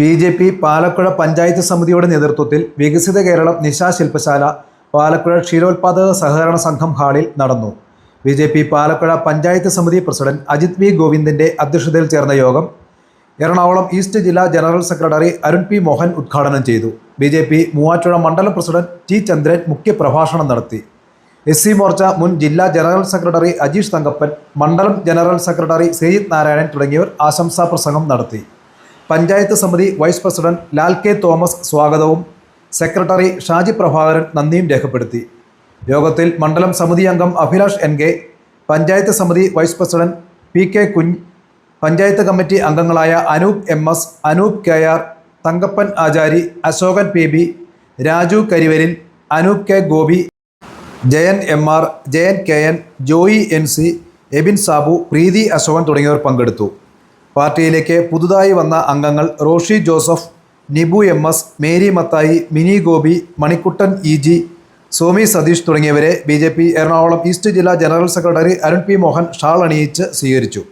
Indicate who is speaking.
Speaker 1: B J P Palakkuzha panchayat സമിതിയുടെ നേതൃത്വത്തിൽ വികസിത കേരളം നിശാ ശില്പശാല പാലക്കുഴ ക്ഷീരോത്പാദക സഹകരണ സംഘം ഹാളിൽ നടന്നു. B J P Palakkuzha panchayat സമിതി പ്രസിഡന്റ് അജിത് വി ഗോവിന്ദിന്റെ അധ്യക്ഷതയിൽ ചേർന്ന യോഗം എറണാകുളം ഈസ്റ്റ് ജില്ലാ general secretary Arun P Mohan ഉദ്ഘാടനം ചെയ്തു. ബി ജെ പി മൂവാറ്റുപുഴ മണ്ഡലം പ്രസിഡന്റ് ടി ചന്ദ്രൻ മുഖ്യപ്രഭാഷണം നടത്തി. എസ് സി മോർച്ച മുൻ ജില്ലാ ജനറൽ സെക്രട്ടറി അജീഷ് തങ്കപ്പൻ മണ്ഡലം ജനറൽ സെക്രട്ടറി ശ്രീജിത് നാരായണൻ തുടങ്ങിയവർ ആശംസാ പ്രസംഗം നടത്തി. പഞ്ചായത്ത് സമിതി vice president Lal K Thomas സ്വാഗതവും സെക്രട്ടറി ഷാജി പ്രഭാകരൻ നന്ദിയും രേഖപ്പെടുത്തി. യോഗത്തിൽ മണ്ഡലം സമിതി അംഗം അഭിലാഷ് എൻ കെ പഞ്ചായത്ത് സമിതി വൈസ് പ്രസിഡന്റ് പി കെ കുഞ്ഞ് പഞ്ചായത്ത് കമ്മിറ്റി അംഗങ്ങളായ Anoop M S Anoop K R Thankappan Achari Ashokan P B Raju കരിവരിൽ Anoop K Gopi Jayan M R Jayan K N Joy N C Ebin Sabu Preethi Ashokan തുടങ്ങിയവർ പങ്കെടുത്തു. പാർട്ടിയിലേക്ക് പുതുതായി വന്ന അംഗങ്ങൾ Roshy Joseph Nibu M S Mary Mathai Mini Gopi Manikuttan E G Somi Satheesh തുടങ്ങിയവരെ B J P Ernakulam east ജില്ലാ general secretary Arun P Mohan shawl അണിയിച്ച് സ്വീകരിച്ചു.